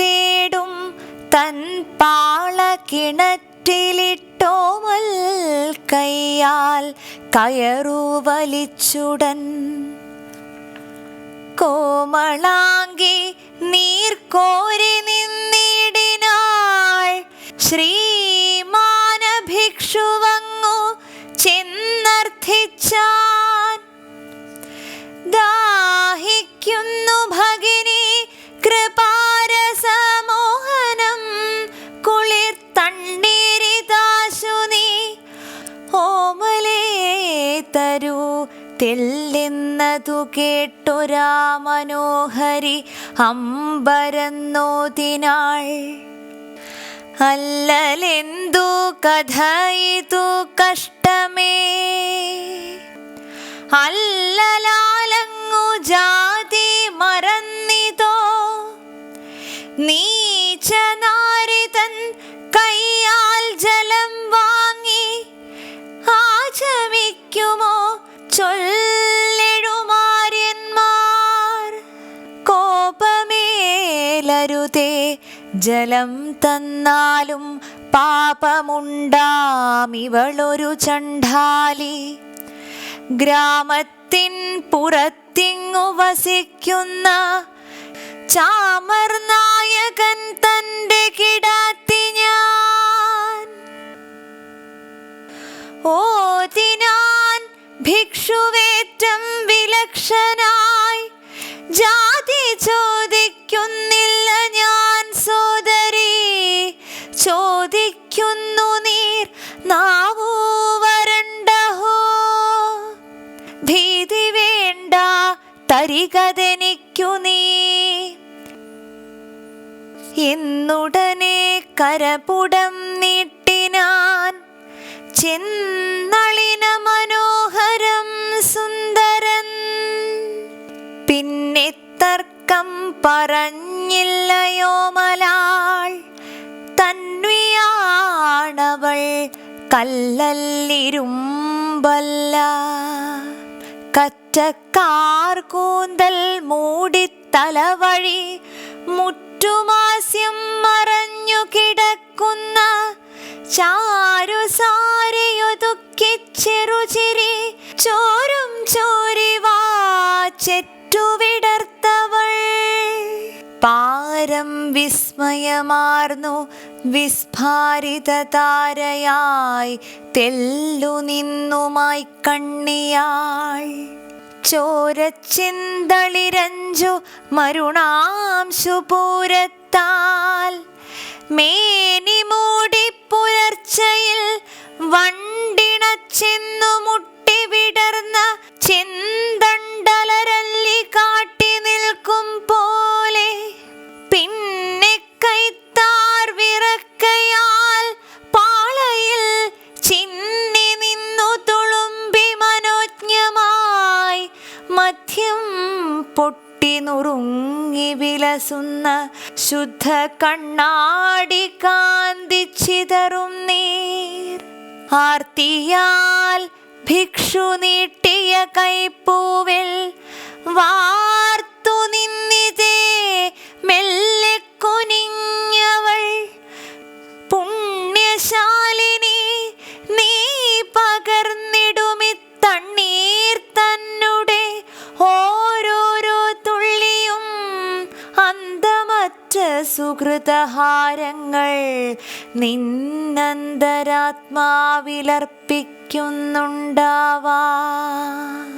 തേടും തൻ പാള കിണറ്റിലിട്ടോമൽ കയ്യാൽ കയറു വലിച്ചുടൻ. കോമളാങ്കി നീർക്കോരി നിന്നിടിനാൾ ശ്രീമാന ഭിക്ഷുവങ്ങു തരൂ. തെല്ലെന്നതു കേട്ടൊരാ മനോഹരി അമ്പരന്നോതിനാൾ. അല്ലലെന്തു കഥയിതു കഷ്ടമേ. അല്ലലാലങ്ങു ജാതി മറന്നിതോ. നീചനാരിതൻ ജലം തന്നാലും പാപമുണ്ടാമിവളൊരു ചണ്ടാലി ഗ്രാമത്തിൻ പുറത്തിങ്ങു വസിക്കുന്ന ചാമർ നായകൻ തന്റെ കിടാത്തി ഞാൻ. ഓതിനാൻ ഭിക്ഷുവേറ്റം വിലക്ഷനായി തരികതെനിക്കു നീ എന്നുടനെ കരപുടം നീട്ടിനാൻ ചെന്നളിന മനോഹരം സുന്ദരൻ. പിന്നെ തർക്കം പറഞ്ഞില്ലയോ മലാൾ തന്വിയാണവൾ കല്ലല്ലിരുമ്പല്ല. കറ്റക്കാർ കൂന്തൽ തലവഴി മുറ്റുമാസ്യം മറഞ്ഞു കിടക്കുന്ന ചാരുസാരിയൊതുക്കി ചെറുചിരി ചോരും ചോരിവാ ചെറ്റുവിടർത്തവൾ. പാരം വിസ്മയമാർന്നു വിസ്ഫാരിത താരയായി തെല്ലു നിന്നുമായി കണ്ണിയാൾ. ചോരച്ചിന്തളിരഞ്ചു മരുണാംശു പൂരത്താൽ. മേനി മൂടി പുലർച്ചയിൽ വണ്ടിണച്ചെന്നു നുറുങ്ങി വിലസുന്ന ശുദ്ധ കണ്ണാടി കാന്തിച്ചിതറും നീർ. ആർത്തിയാൽ ഭിക്ഷു നീട്ടിയ കൈപ്പൂവിൽ വാർത്തു നിന്നിതേ സുഹൃതഹാരങ്ങൾ നിന്നന്തരാത്മാവിലർപ്പിക്കുന്നുണ്ടാവാ.